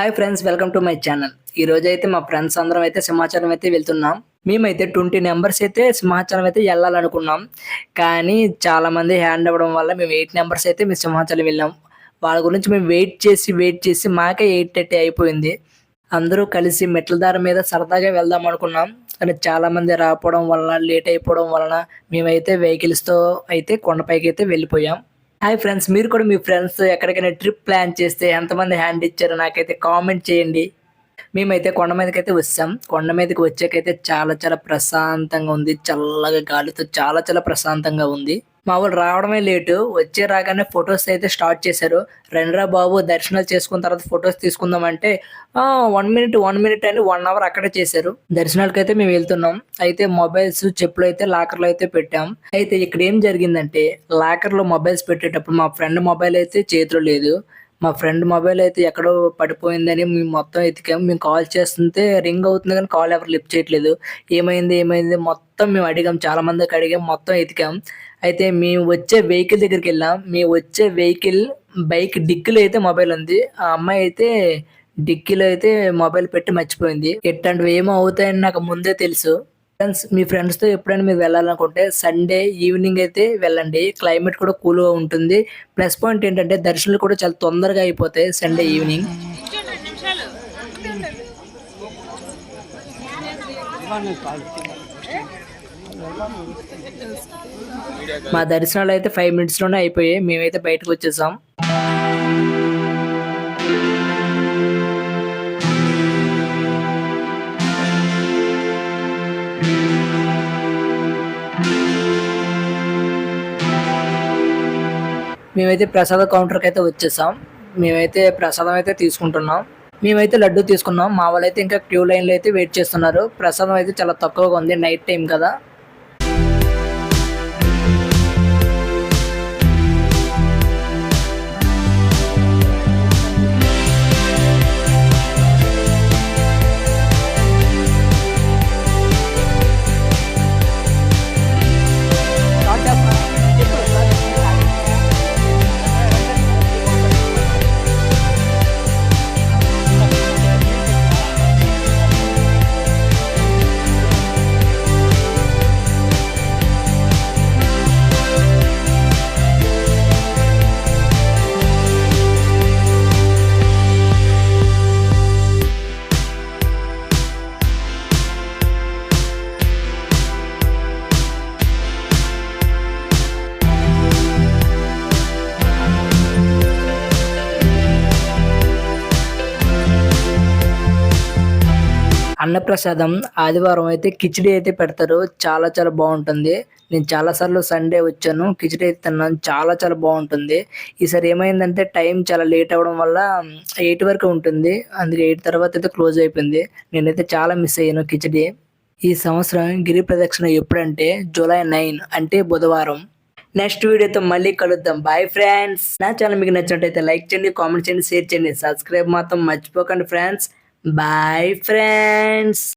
Hi friends welcome to my channel ఈ రోజు అయితే మా ఫ్రెండ్స్ అందరం అయితే సింహాచలం అయితే వెళ్తున్నాం. మేమైతే ట్వంటీ నెంబర్స్ అయితే సింహాచలం అయితే వెళ్ళాలనుకున్నాం. కానీ చాలామంది హ్యాండ్ అవ్వడం వల్ల మేము ఎయిట్ నెంబర్స్ అయితే మేము సింహాచలం వెళ్ళాం. వాళ్ళ గురించి మేము వెయిట్ చేసి వెయిట్ చేసి మాకే ఎయిట్ థర్టీ అయిపోయింది. అందరూ కలిసి మెట్ల దారి మీద సరదాగా వెళ్దాం అనుకున్నాం. కానీ చాలా మంది రాకపోవడం వలన లేట్ అయిపోవడం వలన మేమైతే వెహికల్స్తో అయితే కొండపైకి అయితే వెళ్ళిపోయాం. హాయ్ ఫ్రెండ్స్ మీరు కూడా మీ ఫ్రెండ్స్ ఎక్కడికైనా ట్రిప్ ప్లాన్ చేస్తే ఎంతమంది హ్యాండ్ ఇచ్చారో నాకైతే కామెంట్ చేయండి. మేమైతే కొండ మీదకి అయితే వచ్చాం. కొండ మీదకి వచ్చాకైతే చాలా చాలా ప్రశాంతంగా ఉంది. చల్లగా గాలితో చాలా చాలా ప్రశాంతంగా ఉంది. మా వాళ్ళు రావడమే లేటు. వచ్చే రాగానే ఫొటోస్ అయితే స్టార్ట్ చేశారు. రండ్రా బాబు దర్శనాలు చేసుకున్న తర్వాత ఫొటోస్ తీసుకుందాం అంటే వన్ మినిట్ వన్ మినిట్ అని వన్ అవర్ అక్కడే చేశారు. దర్శనాలకి అయితే మేము వెళ్తున్నాం. అయితే మొబైల్స్ చెప్పులు అయితే లాకర్లో అయితే పెట్టాం. అయితే ఇక్కడ ఏం జరిగిందంటే లాకర్లో మొబైల్స్ పెట్టేటప్పుడు మా ఫ్రెండ్ మొబైల్ అయితే చేతిలో లేదు. మా ఫ్రెండ్ మొబైల్ అయితే ఎక్కడో పడిపోయిందని మేము మొత్తం ఎతికాము. మేము కాల్ చేస్తుంటే రింగ్ అవుతుంది కానీ కాల్ ఎవరు లిఫ్ట్ చేయట్లేదు. ఏమైంది? ఏమైంది? మొత్తం మేము అడిగాం. చాలా మందికి అడిగాం. మొత్తం ఎతికాం. అయితే మేము వచ్చే వెహికల్ దగ్గరికి వెళ్ళాం. మేము వచ్చే వెహికల్ బైక్ డిక్కీలో అయితే మొబైల్ ఉంది. ఆ అమ్మాయి అయితే డిక్కీలో అయితే మొబైల్ పెట్టి మర్చిపోయింది. ఇట్లాంటివి ఏమో అవుతాయని నాకు ముందే తెలుసు. ఫ్రెండ్స్ మీ ఫ్రెండ్స్తో ఎప్పుడైనా మీరు వెళ్ళాలనుకుంటే సండే ఈవినింగ్ అయితే వెళ్ళండి. క్లైమేట్ కూడా కూల్గా ఉంటుంది. ప్లస్ పాయింట్ ఏంటంటే దర్శనాలు కూడా చాలా తొందరగా అయిపోతాయి సండే ఈవినింగ్ మా దర్శనాలు అయితే ఫైవ్ మినిట్స్లోనే అయిపోయాయి. మేమైతే బయటకు వచ్చేసాం. మేమైతే ప్రసాద కౌంటర్కి అయితే వచ్చేసాం. మేమైతే ప్రసాదం అయితే తీసుకుంటున్నాం. మేమైతే లడ్డు తీసుకున్నాం. మా వాళ్ళైతే ఇంకా క్యూ లైన్లో అయితే వెయిట్ చేస్తున్నారు. ప్రసాదం అయితే చాలా తక్కువగా ఉంది నైట్ టైం కదా. అన్నప్రసాదం ఆదివారం అయితే కిచిడి అయితే పెడతారు. చాలా చాలా బాగుంటుంది. నేను చాలాసార్లు సండే వచ్చాను. కిచిడి అయితే తిన్నాను. చాలా చాలా బాగుంటుంది. ఈసారి ఏమైందంటే టైం చాలా లేట్ అవ్వడం వల్ల ఎయిట్ వరకు ఉంటుంది. అందుకే ఎయిట్ తర్వాత అయితే క్లోజ్ అయిపోయింది. నేనైతే చాలా మిస్ అయ్యాను కిచిడి. ఈ సంవత్సరం గిరి ప్రదక్షిణ ఎప్పుడంటే జూలై నైన్ అంటే బుధవారం. నెక్స్ట్ వీడియోతో మళ్ళీ కలుద్దాం. బాయ్ ఫ్రెండ్స్ నా ఛానల్ మీకు నచ్చినట్టయితే లైక్ చేయండి కామెంట్ చేయండి షేర్ చేయండి. సబ్స్క్రైబ్ మాత్రం మర్చిపోకండి ఫ్రెండ్స్ బాయ్ ఫ్రెండ్స్